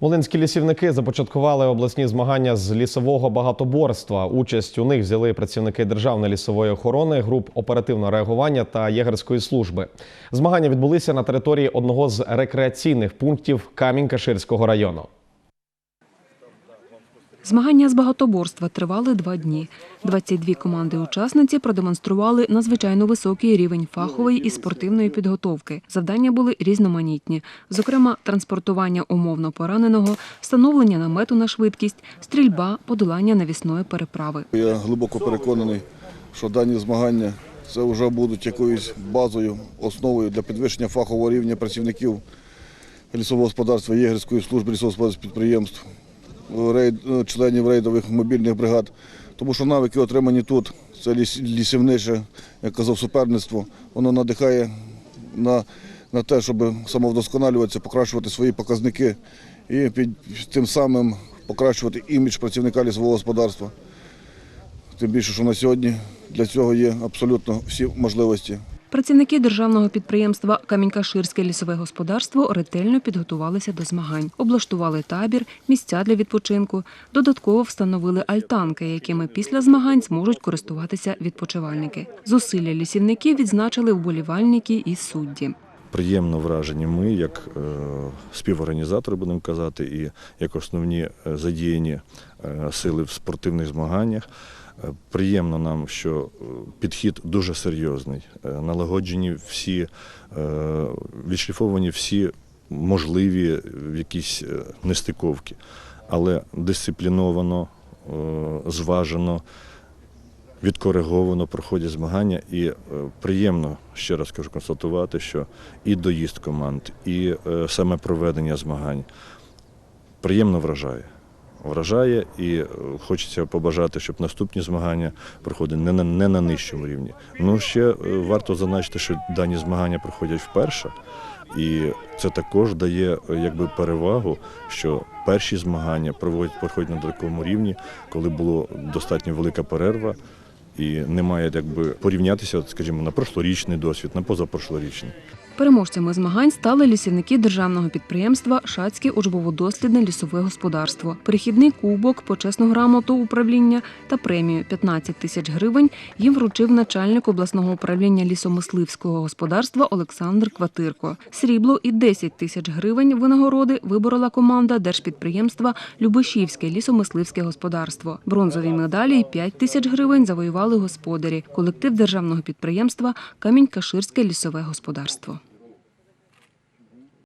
Волинські лісівники започаткували обласні змагання з лісового багатоборства. Участь у них взяли працівники Державної лісової охорони, груп оперативного реагування та єгерської служби. Змагання відбулися на території одного з рекреаційних пунктів Камінь-Каширського району. Змагання з багатоборства тривали два дні. 22 команди-учасниці продемонстрували надзвичайно високий рівень фахової і спортивної підготовки. Завдання були різноманітні, зокрема, транспортування умовно пораненого, встановлення намету на швидкість, стрільба, подолання навісної переправи. Я глибоко переконаний, що дані змагання це вже будуть якоюсь базою, основою для підвищення фахового рівня працівників лісового господарства, єгерської служби лісогосподарських підприємств, рейд- членів рейдових мобільних бригад. Тому що навики отримані тут, це лісівниче, як казав, суперництво, воно надихає на, на те, щоб самовдосконалюватися, покращувати свої показники і під, тим самим покращувати імідж працівника лісового господарства. Тим більше, що на сьогодні для цього є абсолютно всі можливості. Працівники державного підприємства Камінькаширське лісове господарство ретельно підготувалися до змагань, облаштували табір, місця для відпочинку. Додатково встановили альтанки, якими після змагань зможуть користуватися відпочивальники. Зусилля лісівників відзначили вболівальники і судді. Приємно вражені ми, як е, співорганізатори, будемо казати, і як основні е, задіяні е, сили в спортивних змаганнях. Приємно нам, що підхід дуже серйозний, налагоджені всі, відшліфовані всі можливі якісь нестиковки, але дисципліновано, зважено відкориговано проходять змагання, і е, приємно ще раз кажу констатувати, що і доїзд команд, і е, саме проведення змагань приємно вражає. Вражає і е, хочеться побажати, щоб наступні змагання проходили не на, не на нижчому рівні. Ну ще варто зазначити, що дані змагання проходять вперше, і це також дає якби перевагу, що перші змагання проводять проходять на такому рівні, коли була достатньо велика перерва. І немає якби порівнятися, от, скажімо, на прошлорічний досвід, на позапрошлорічний. Переможцями змагань стали лісівники державного підприємства Шацьке учбово-дослідне лісове господарство. Перехідний кубок, почесну грамоту управління та премію 15 тисяч гривень їм вручив начальник обласного управління лісомисливського господарства Олександр Кватирко. Срібло і 10 тисяч гривень винагороди виборола команда держпідприємства Любишівське лісомисливське господарство. Бронзові медалі і 5 тисяч гривень завоювали господарі. Колектив державного підприємства Камінь-Каширське лісове господарство.